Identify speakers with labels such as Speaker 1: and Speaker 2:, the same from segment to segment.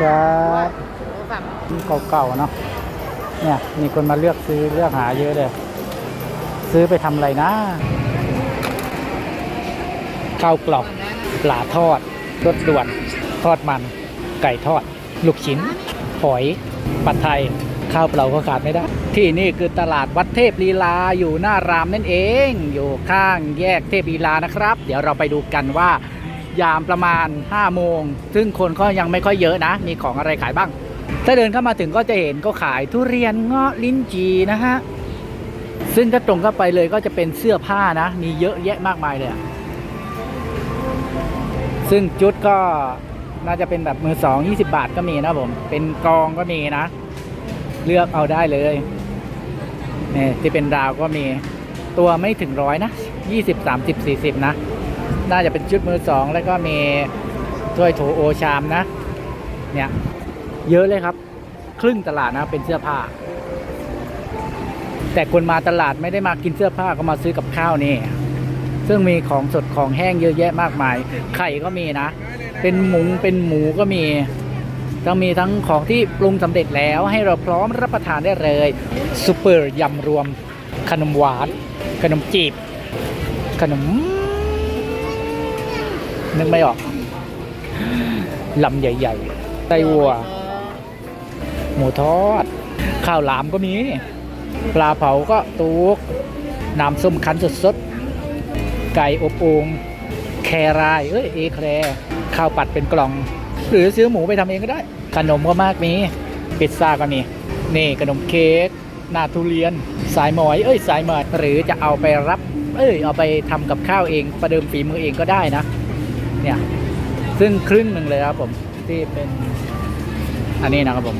Speaker 1: ครับนี่เก่าๆเนาะเนี่ยมีคนมาเลือกซื้อเลือกหาเยอะเลย ซื้อไปทำอะไรนะข้าวกล่องปลาทอดรสด่วน ทอดมัน ไก่ทอด ลูกชิ้น หอย ปัดไทย ข้าวเปล่าก็ขาดไม่ได้ ที่นี่คือตลาดวัดเทพลีลาอยู่หน้ารามนั่นเอง อยู่ข้างแยกเทพลีลานะครับ เดี๋ยวเราไปดูกันว่า ยามประมาณ 5 โมง ซึ่งคนก็ยังไม่ค่อยเยอะนะ มีของอะไรขายบ้าง ถ้าเดินเข้ามาถึงก็จะเห็นก็ขายทุเรียนเงาะลิ้นจีนะฮะ ซึ่งถ้าตรงเข้าไปเลยก็จะเป็นเสื้อผ้านะ มีเยอะแยะมากมายเลยอะซึ่งจุดก็น่าจะเป็นแบบมือสอง20 บาทก็มีนะผม เป็นกองก็มีนะ เลือกเอาได้เลยนี่ที่เป็นดาวก็มี ตัวไม่ถึงร้อยนะ 20 30 40 นะ น่าจะเป็นชุดมือสองแล้วก็มีถ้วยโถโอชามนะ เนี่ย เยอะเลยครับ ครึ่งตลาดนะเป็นเสื้อผ้า แต่คนมาตลาดไม่ได้มากินเสื้อผ้าก็มาซื้อกับข้าวนี่ ซึ่งมีของสดของแห้งเยอะแยะมากมาย ไข่ก็มีนะ เป็นหมูเป็นหมูก็มีต้องมีทั้งของที่ปรุงสำเร็จแล้วให้เราพร้อมรับประทานได้เลยซูเปอร์ยำรวม ขนมหวาน ขนมจีบ ขนม นึกไม่ออกลำใหญ่ๆไส้วัว หมูทอด ข้าวหลามก็มี ปลาเผาก็ตุกน้ำส้มคั้นสดๆ ไก่อบโอ่งแคราย เอ้ยเอแครข้าวปัดเป็นกล่อง หรือซื้อหมูไปทำเองก็ได้ ขนมก็มากมีพิซซ่าก็มี นี่ขนมเค้กหน้าทุเรียน สายหมอย เอ้ย สายหมอย หรือจะเอาไปรับ เอ้ย เอาไปทำกับข้าวเอง ประเดิมฝีมือเองก็ได้นะ เนี่ย ซึ่งครึ่งหนึ่งเลยครับผมที่เป็นอันนี้นะครับผม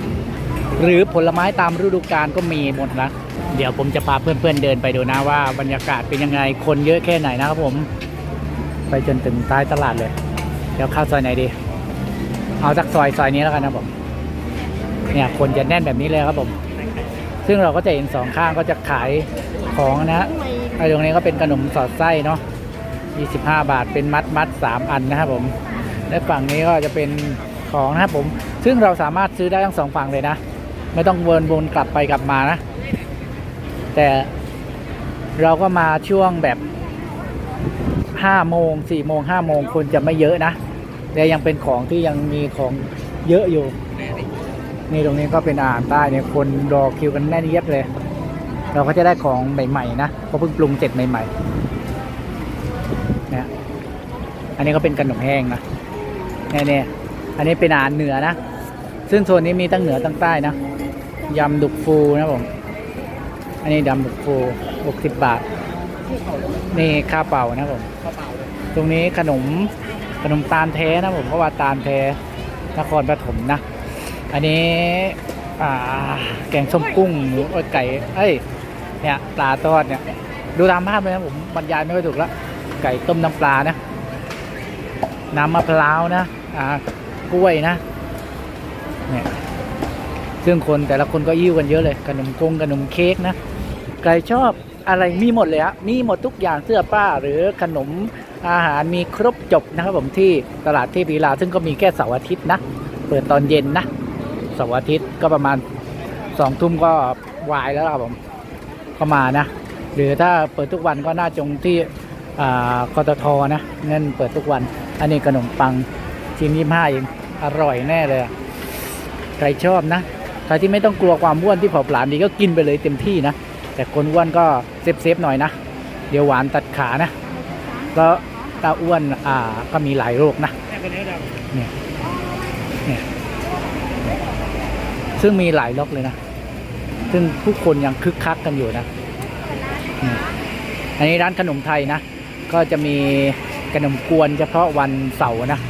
Speaker 1: หรือผลไม้ตามฤดูกาลก็มีหมดนะเดี๋ยวผมจะพาเพื่อนๆเดินไปดูนะว่าบรรยากาศเป็นยังไงคนเยอะแค่ไหนนะครับผม ไปจนถึงท้ตลาดเลย เดี๋ยวเข้าซอยไหนดี เอาจากซอยซอยนี้แล้วกันนะผมเนี่ยคนจะแน่นแบบนี้เลยครับผม ซึ่งเราก็จะเห็นสองข้างก็จะขายของนะไอ้ตรงนี้ก็เป็นขนมสอดไส้เนาะ 25 บาทเป็นมัดมัดสามอันนะครับผมและฝั่งนี้ก็จะเป็นของนะครับผม ซึ่งเราสามารถซื้อได้ทั้งสองฝั่งเลยนะ ไม่ต้องเวนวนกลับไปกลับมานะ แต่เราก็มาช่วงแบบ5โมง4โมง5โมงคนจะไม่เยอะนะแต่ยังเป็นของที่ยังมีของเยอะอยู่ นี่ตรงนี้ก็เป็นอาหารใต้เนี่ยคนรอคิวกันแน่นเยียดเลย เราก็จะได้ของใหม่ๆนะเพราะเพิ่งปรุงเสร็จใหม่ๆ อันนี้ก็เป็นขนมแห้งนะเนี่ยๆอันนี้เป็นอาหารเหนือนะ ซึ่งโซนนี้มีตั้งเหนือตั้งใต้นะ ยำดุกฟูนะผม อันนี้ดำดุกฟู60บาท นี่ข้าวเปล่านะผม ตรงนี้ขนมขนมตาลแท้นะผมเพราะว่าตาลแท้นครปฐมนะ อันนี้แกงส้มกุ้งหมูอไก่เอ้ยเนี่ยปลาทอดเนี่ย ดูตามภาพเลยนะผมบรรยายไม่ค่อยถูกละไก่ต้มน้ำปลานะ น้ำมะพร้าวนะอ่ากล้วยนะเนี่ยซึ่งคนแต่ละคนก็ยิ้วกันเยอะเลยขนมกงขนมเค้กนะใครชอบอะไรมีหมดเลยฮะมีหมดทุกอย่างเสื้อผ้าหรือขนมอาหารมีครบจบนะครับผมที่ตลาดเทพีลาซึ่งก็มีแค่เสาร์อาทิตย์นะ เปิดตอนเย็นนะเสาร์อาทิตย์ก็ประมาณสองทุ่มก็วายแล้วครับผมก็มานะ หรือถ้าเปิดทุกวันก็น่าจงที่อ่าคอตทอนะนั่นเปิดทุกวัน อันนี้ขนมปังชิ้นยี่ห้าเอง อร่อยแน่เลย ใครชอบนะ ใครที่ไม่ต้องกลัวความอ้วนที่เผาผลาญดีก็กินไปเลยเต็มที่นะ แต่คนอ้วนก็เซฟเซฟๆหน่อยนะ เดี๋ยวหวานตัดขานะก็ถ้าอ้วนอ่าก็มีหลายโรคนะเนี่ยเนี่ยซึ่งมีหลายล็อกเลยนะ ซึ่งผู้คนยังคึกคักกันอยู่นะ อันนี้ร้านขนมไทยนะ ก็จะมี ขนมกวนเฉพาะวันเสาร์นะ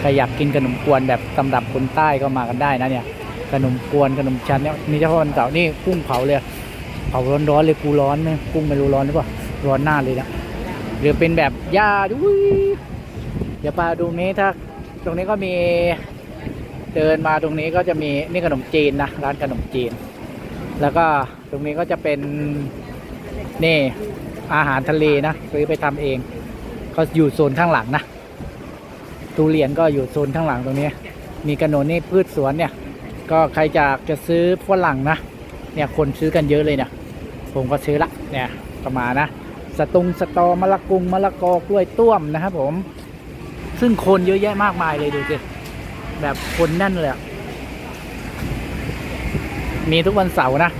Speaker 1: ใครอยากกินขนมกวนแบบสำหรับคนใต้ก็มากันได้นะเนี่ย ขนมกวนขนมชั้นเนี่ยมีเฉพาะวันเสาร์นี่กุ้งเผาเลยเผาร้อนๆเลยกูร้อนนะกุ้งไม่รู้ร้อนหรือเปล่าร้อนหน้าเลยนะหรือเป็นแบบย่าดุยเดี๋ยวปลาดูนี้ถ้าตรงนี้ก็มีเดินมาตรงนี้ก็จะมีนี่ขนมจีนนะร้านขนมจีน แล้วก็ตรงนี้ก็จะเป็นนี่อาหารทะเลนะซื้อไปทำเอง ก็อยู่โซนข้างหลังนะตูเรียนก็อยู่โซนข้างหลังตรงนี้ มีกระโนนนี่พืชสวนเนี่ย ก็ใครอยากจะซื้อฝรั่งนะ เนี่ยคนซื้อกันเยอะเลยเนี่ยผมก็ซื้อละเนี่ยก็มาณนะ สตุงสตอมะละกุงมะละกอกล้วยต้วมนะครับผม ซึ่งคนเยอะแยะมากมายเลยดูสิแบบคนแน่นเลยมีทุกวันเสาร์นะ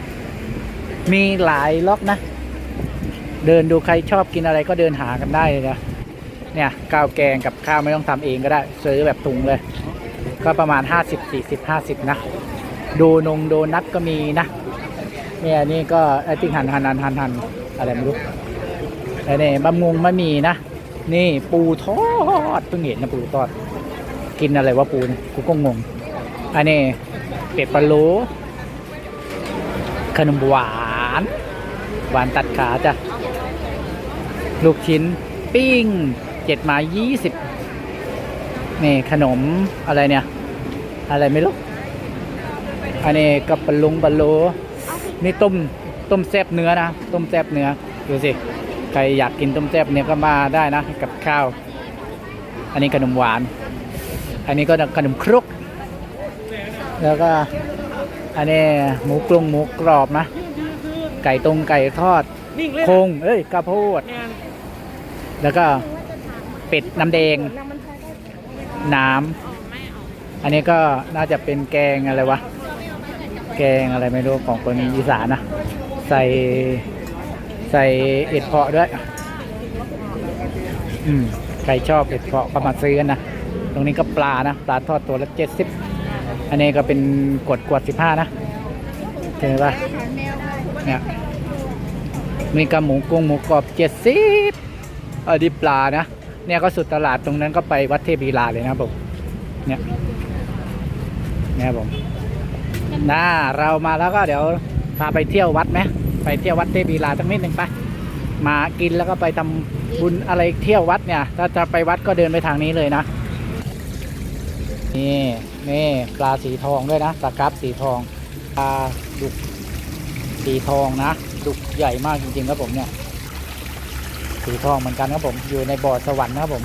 Speaker 1: มีหลายล็อกนะ เดินดูใครชอบกินอะไรก็เดินหากันได้เลยนะ เนี่ยข้าวแกงกับข้าวไม่ต้องทำเองก็ได้ซื้อแบบถุงเลย ก็ประมาณ 50 40 50 นะ ดูนงโดนัทก็มีนะเนี่ยนี่ก็ไอ้ที่หันหันหันหันหันอะไรไม่รู้ไอ้นี่บะมุงมะหมี่นะ นี่ปูทอดเพิ่งเห็นนะปูทอด กินอะไรวะปูนกูก็งงอันนี้เป็ดปลาโลขนมหวาน หวานตัดขาจ้ะ ลูกชิ้นปิ้ง เจ็ดไม้ยี่สิบนี่ขนมอะไรเนี่ย อะไรไม่รู้ อันนี้กับปลาลุงปลาโลนี่ต้มต้มแซบเนื้อนะ ต้มแซบเนื้อ ดูสิ ใครอยากกินต้มแซบเนื้อก็มาได้นะ กับข้าว อันนี้ขนมหวาน อันนี้ก็ขนมครก แล้วก็อันนี้หมูกรุงหมูกรอบนะ ไก่ตรงไก่ทอด
Speaker 2: นิ่งเลย
Speaker 1: โคงเอ้ยกระโพด
Speaker 2: งาน
Speaker 1: แล้วก็ เป็ดน้ำแดง น้ำอันนี้ก็น่าจะเป็นแกงอะไรวะ แกงอะไรไม่รู้ของคนอีสานนะ ใส่ใส่เอ็ดเพาะด้วย อืมใครชอบเอ็ดเพาะก็มาซื้อกันนะ ตรงนี้ก็ปลานะ ปลาทอดตัวละเจ็ดสิบอันนี้ก็เป็นกดกวดสิบห้านะเห็นปะเนี่ยมีกระหมูกุ้งหมูกรอบเจ็ดสิบอันนี้ปลานะ เนี่ยก็สุดตลาดตรงนั้นก็ไปวัดเทพีลาเลยนะผมเนี่ยเนี่ยผมน่าเรามาแล้วก็เดี๋ยวพาไปเที่ยววัดไหมไปเที่ยววัดเทพีลาสักนิดหนึ่งไปมากินแล้วก็ไปทำบุญอะไรเที่ยววัดเนี่ย ถ้าจะไปวัดก็เดินไปทางนี้เลยนะ นี่นี่ปลาสีทองด้วยนะตะกับสีทองปลาดุกสีทองนะดุกใหญ่มากจริงๆครับผมเนี่ย สีทองเหมือนกันครับผมอยู่ในบ่อสวรรค์นะครับผม